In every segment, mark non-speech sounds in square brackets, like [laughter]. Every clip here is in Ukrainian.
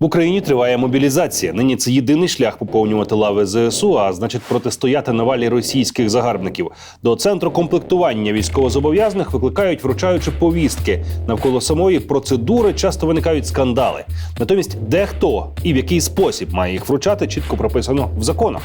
В Україні триває мобілізація. Нині це єдиний шлях поповнювати лави ЗСУ, а значить протистояти навалі російських загарбників. До центру комплектування військовозобов'язаних викликають, вручаючи повістки. Навколо самої процедури часто виникають скандали. Натомість, де хто і в який спосіб має їх вручати, чітко прописано в законах.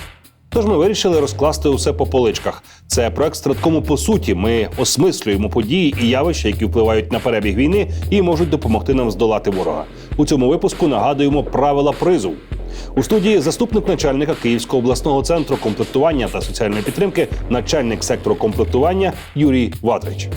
Тож ми вирішили розкласти усе по поличках. Це проект страткому по суті. Ми осмислюємо події і явища, які впливають на перебіг війни і можуть допомогти нам здолати ворога. У цьому випуску нагадуємо правила призов. У студії заступник начальника Київського обласного центру комплектування та соціальної підтримки, начальник сектору комплектування Юрій Ватрич.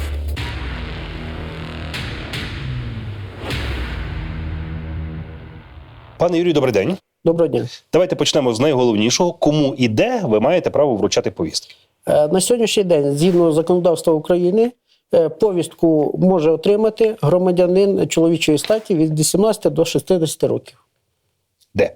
Пане Юрію, добрий день. Доброго дня. Давайте почнемо з найголовнішого. Кому і де ви маєте право вручати повістки? Е, На сьогоднішній день, згідно законодавства України, е, повістку може отримати громадянин чоловічої статі від 18 до 60 років. Де?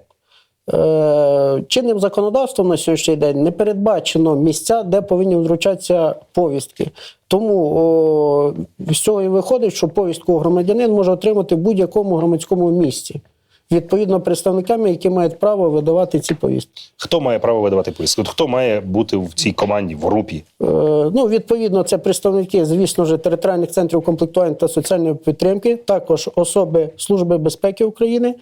Е, Чинним законодавством на сьогоднішній день не передбачено місця, де повинні вручатися повістки. Тому о, з цього і виходить, що повістку громадянин може отримати в будь-якому громадському місці, відповідно представниками, які мають право видавати ці повістки. Хто має право видавати повістки? Хто має бути в цій команді, в групі? Е, Ну, відповідно, це представники, звісно ж, територіальних центрів комплектування та соціальної підтримки, також особи Служби безпеки України,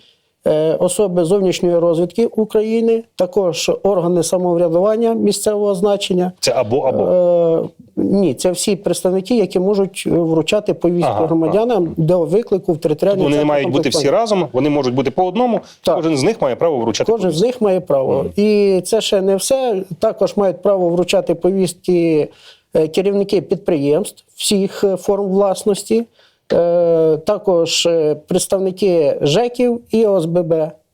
особи зовнішньої розвідки України, також органи самоврядування місцевого значення. Це або або. Е, Ні, це всі представники, які можуть е, вручати повістку Ага, громадянам до виклику в територіальний Вони не мають бути всі разом, вони можуть бути по одному. Так. Кожен з них має право вручати. Кожен з них має право. І це ще не все. Також мають право вручати повістки е, керівники підприємств всіх е, форм власності, е, також е, представники ЖЕКів і ОСББ,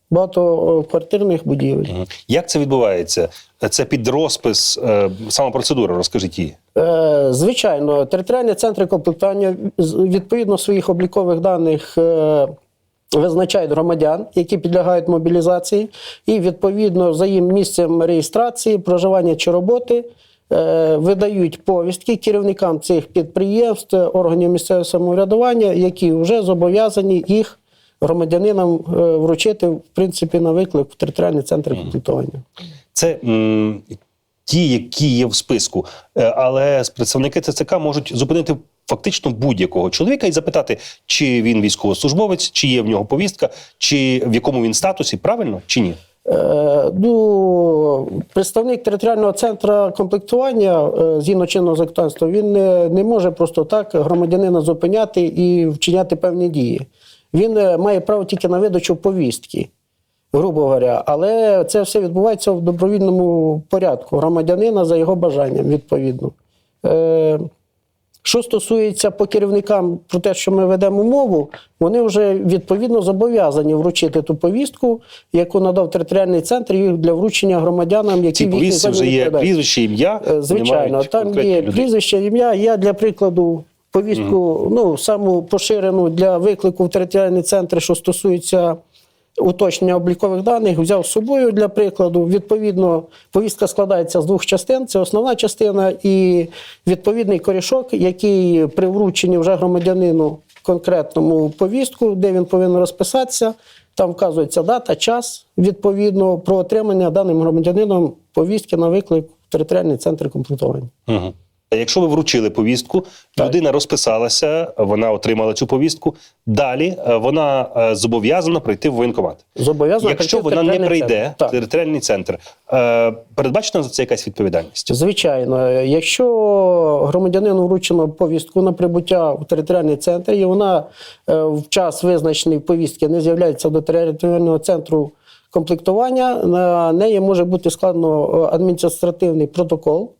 багатоквартирних будівель. Як це відбувається? Це під розпис, е, сама процедура, розкажіть її. Е, Звичайно, територіальні центри комплектування відповідно своїх облікових даних. е, Визначають громадян, які підлягають мобілізації, і відповідно за їм місцем реєстрації, проживання чи роботи е, видають повістки керівникам цих підприємств, органів місцевого самоврядування, які вже зобов'язані їх громадянинам е, вручити в принципі на виклик в територіальні центри комплектування. Це м, ті, які є в списку, Е, але представники ЦЦК можуть зупинити фактично будь-якого чоловіка і запитати, чи він військовослужбовець, чи є в нього повістка, чи в якому він статусі, правильно чи ні? Е, Ну, представник територіального центру комплектування е, згідно чинного законодавства, він не, не може просто так громадянина зупиняти і вчиняти певні дії. Він е, має право тільки на видачу повістки, грубо говоря, але це все відбувається в добровільному порядку громадянина за його бажанням, відповідно. Що стосується по керівникам про те, що ми ведемо мову, вони вже відповідно зобов'язані вручити ту повістку, яку надав територіальний центр їх для вручення громадянам, які їхній повістці вже є прізвище, ім'я. Е, Звичайно, там є люди. прізвище, ім'я. Я для прикладу повістку, ну саму поширену для виклику в територіальний центр, що стосується уточнення облікових даних, взяв з собою для прикладу. Відповідно, повістка складається з двох частин. Це основна частина і відповідний корішок, який при врученні вже громадянину конкретному повістку, де він повинен розписатися. Там вказується дата, час відповідно про отримання даним громадянином повістки на виклик в територіальний центр комплектування. Угу. Якщо ви вручили повістку, Так. людина розписалася, вона отримала цю повістку. Далі е, вона е, зобов'язана прийти в воєнкомат. Зобов'язано Якщо прийти вона не прийде в територіальний центр, е, передбачена за це якась відповідальність? Звичайно, якщо громадянину вручено повістку на прибуття в територіальний центр, і вона в час визначений повістки не з'являється до територіального центру комплектування, на неї може бути складно адміністративний протокол,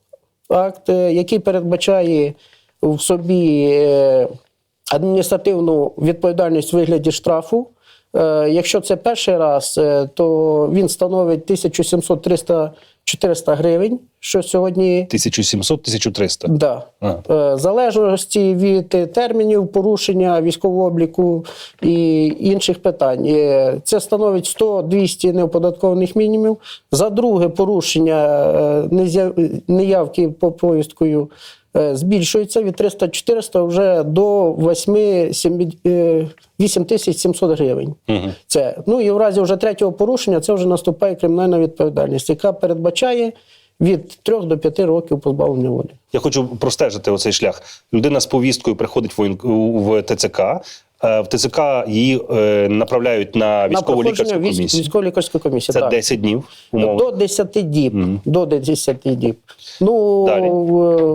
акт, е, який передбачає в собі е, адміністративну відповідальність у вигляді штрафу. Е, Якщо це перший раз, то він становить 1700 300 400 гривень, що сьогодні 1700-1300. да. Е, в залежності від е, термінів порушення військового обліку і інших питань. Е, Це становить 100-200 неоподаткованих мінімумів. За друге порушення неявки по повісткою збільшується від 300-400 вже до 8 тисяч 700 гривень. Угу. Це. Ну і в разі вже третього порушення це вже наступає кримінальна відповідальність, яка передбачає від 3 до 5 років позбавлення волі. Я хочу простежити оцей шлях. Людина з повісткою приходить в ТЦК. Е, В ТЦК її е, направляють на військову лікарську комісію. Військову лікарську комісію. Це так. 10 днів, умовно. До 10 діб. До 10 діб. Ну, Далі.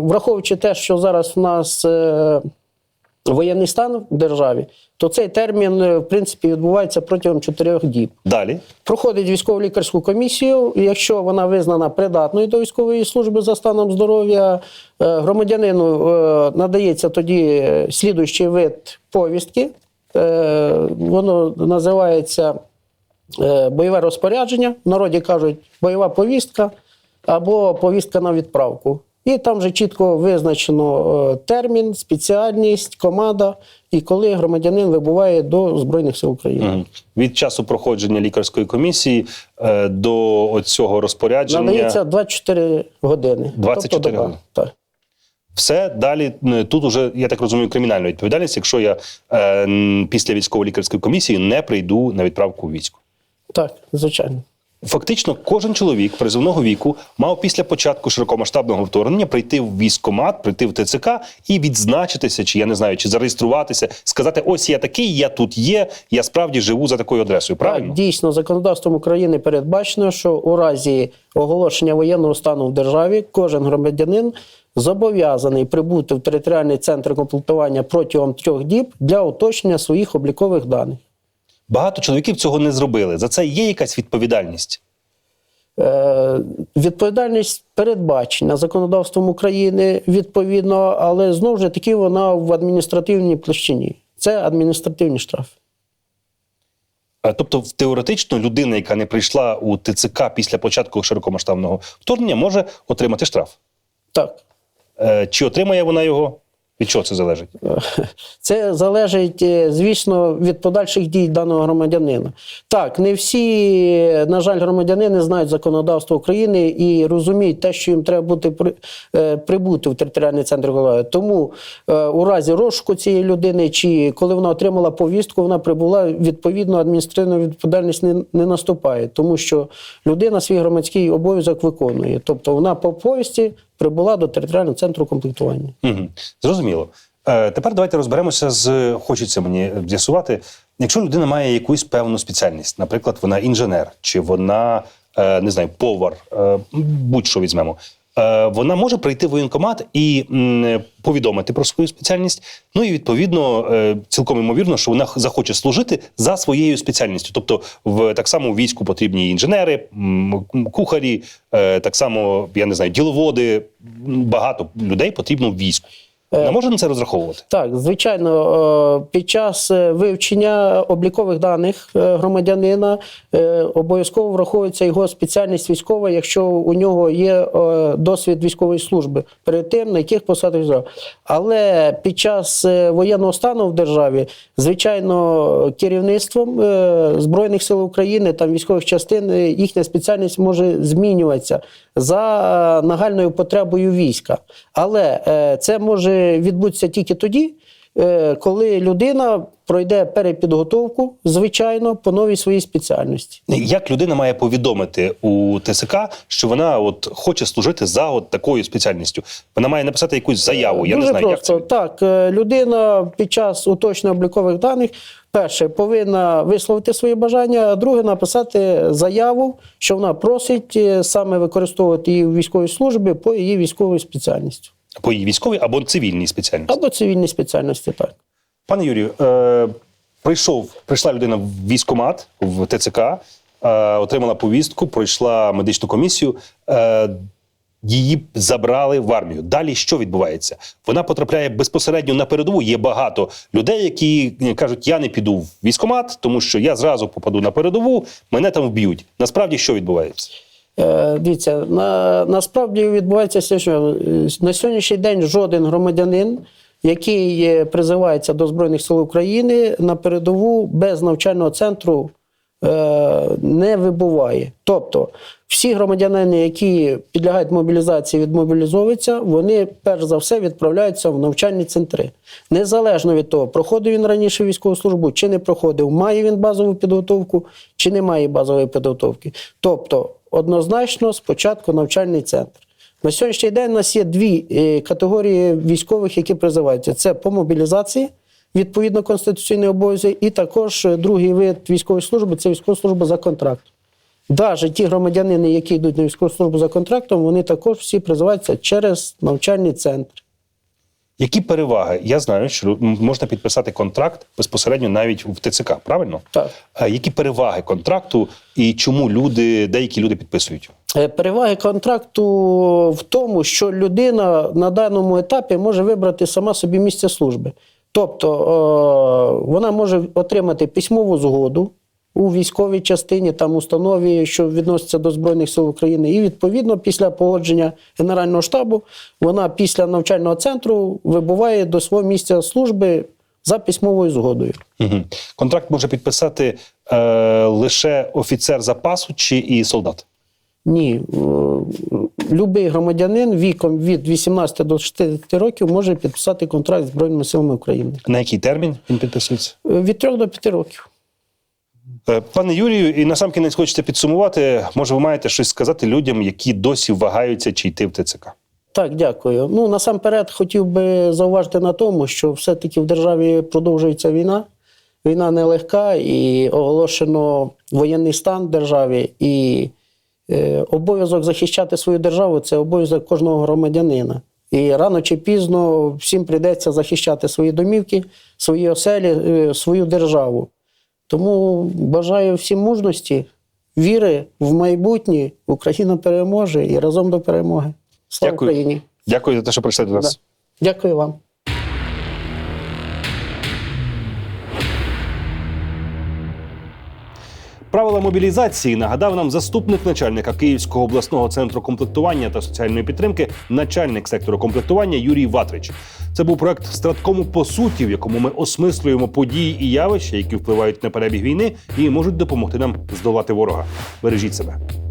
враховуючи те, що зараз в нас е, воєнний стан в державі, то цей термін, е, в принципі, відбувається протягом 4 діб. Далі. Проходить військово-лікарську комісію. Якщо вона визнана придатною до військової служби за станом здоров'я, е, громадянину е, надається тоді слідуючий вид повістки. Воно називається бойове розпорядження. В народі кажуть бойова повістка або повістка на відправку. І там вже чітко визначено е, термін, спеціальність, команда і коли громадянин вибуває до Збройних сил України. Від часу проходження лікарської комісії е, до цього розпорядження. Надається 24 години. 24 Тобто години. Так. Все далі тут уже, я так розумію, кримінальна відповідальність, якщо я е, після військово-лікарської комісії не прийду на відправку у військо. так, звичайно. Фактично, кожен чоловік призовного віку мав після початку широкомасштабного вторгнення прийти в військкомат, прийти в ТЦК і відзначитися, чи я не знаю, чи зареєструватися, сказати: ось я такий, я тут є, я справді живу за такою адресою. Правильно? Так, дійсно, законодавством України передбачено, що у разі оголошення воєнного стану в державі кожен громадянин зобов'язаний прибути в територіальний центр комплектування протягом трьох діб для уточнення своїх облікових даних. Багато чоловіків цього не зробили. За це є якась відповідальність. Е, Відповідальність передбачена законодавством України відповідно, але знову ж таки вона в адміністративній площині. Це адміністративні штрафи. Е, Тобто, теоретично, людина, яка не прийшла у ТЦК після початку широкомасштабного вторгнення, може отримати штраф. Так. Е, Чи отримає вона його? Від чого це залежить? [laughs] Це залежить, е, звісно, від подальших дій даного громадянина. Так, не всі, на жаль, громадянини знають законодавство України і розуміють те, що їм треба бути е, прибути в територіальний центр голови. Тому е, у разі розшуку цієї людини, чи коли вона отримала повістку, вона прибула, відповідно, адміністративна відповідальність не, не наступає, тому що людина свій громадський обов'язок виконує. Тобто вона по повісті прибула до територіального центру комплектування. Угу. Зрозуміло. Е, тепер давайте розберемося з хочеться мені з'ясувати, якщо людина має якусь певну спеціальність, наприклад, вона інженер, чи вона е, не знаю, повар, е, будь-що візьмемо. Е, Вона може прийти в воєнкомат і повідомити про свою спеціальність. Ну і відповідно, е, цілком ймовірно, що вона захоче служити за своєю спеціальністю. Тобто, в так само війську потрібні інженери, кухарі, е, так само я не знаю, діловоди. Багато людей потрібно в війську. Не може на це розраховувати. Так, звичайно, е, під час е, вивчення облікових даних е, громадянина обов'язково враховується його спеціальність військова, якщо у нього є досвід військової служби перед тим, на яких посадах взяв. Але під час воєнного стану в державі, звичайно, керівництвом Збройних сил України там військових частин їхня спеціальність може змінюватися за нагальною потребою війська. Але це може відбутися тільки тоді, е, коли людина пройде перепідготовку, звичайно, по новій своїй спеціальності. Як людина має повідомити у ТСК, що вона от хоче служити за от такою спеціальністю? Вона має написати якусь заяву. Я Дуже не знаю, просто як це. так. е, Людина під час уточнення облікових даних. Перше, повинна висловити свої бажання, а друге написати заяву, що вона просить е, саме використовувати її у військовій службі по її військовій спеціальності по її військовій або цивільній спеціальності. або цивільній спеціальності. Так. Пане Юрію, е, прийшов, прийшла людина в військкомат в ТЦК, е, отримала повістку, пройшла медичну комісію. Е, Її забрали в армію. Далі що відбувається? Вона потрапляє безпосередньо на передову. Є багато людей, які кажуть, я не піду в військкомат, тому що я зразу попаду на передову, мене там вб'ють. Насправді що відбувається? Е, Дивіться, на, насправді відбувається все, що е, на сьогоднішній день жоден громадянин, який призивається до Збройних сил України на передову без навчального центру е, не вибуває. Тобто, всі громадяни, які підлягають мобілізації, відмобілізовуються, вони перш за все відправляються в навчальні центри. Незалежно від того, проходив він раніше військову службу чи не проходив, має він базову підготовку чи не має базової підготовки. Тобто, однозначно, спочатку навчальний центр. На сьогоднішній день у нас є дві е, категорії військових, які призиваються: це по мобілізації, відповідно конституційний обов'язок, і також е, другий вид військової служби це військова служба за контрактом. Навіть ті громадянини, які йдуть на військову службу за контрактом, вони також всі призиваються через навчальний центр. Які переваги? Я знаю, що можна підписати контракт безпосередньо навіть в ТЦК, правильно? Так. Які переваги контракту і чому люди, деякі люди підписують? Е, Переваги контракту в тому, що людина на даному етапі може вибрати сама собі місце служби. Тобто е, вона може отримати письмову згоду у військовій частині, там установі, що відноситься до Збройних сил України, і відповідно після погодження Генерального штабу вона після навчального центру вибуває до свого місця служби за письмовою згодою. Угу. Контракт може підписати е, лише офіцер запасу чи і солдат. Ні, е, любий громадянин віком від 18 до 60 років може підписати контракт з Збройними силами України. На який термін він підписується? Е, Від 3 до 5 років. Е, Пане Юрію, і на сам кінець хочете підсумувати. Може, ви маєте щось сказати людям, які досі вагаються чи йти в ТЦК? Так, дякую. Ну насамперед хотів би зауважити на тому, що все-таки в державі продовжується війна. Війна нелегка і оголошено воєнний стан в державі. І е, обов'язок захищати свою державу це обов'язок кожного громадянина. І рано чи пізно всім прийдеться захищати свої домівки, свої оселі, е, свою державу. Тому бажаю всім мужності, віри в майбутнє. Україна переможе і разом до перемоги. Слава Дякую. Україні! Дякую за те, що прийшли до нас. Да. Дякую вам. Правила мобілізації нагадав нам заступник начальника Київського обласного центру комплектування та соціальної підтримки, начальник сектору комплектування Юрій Ватрич. Це був проект Страткому по суті, в якому ми осмислюємо події і явища, які впливають на перебіг війни і можуть допомогти нам здолати ворога. Бережіть себе.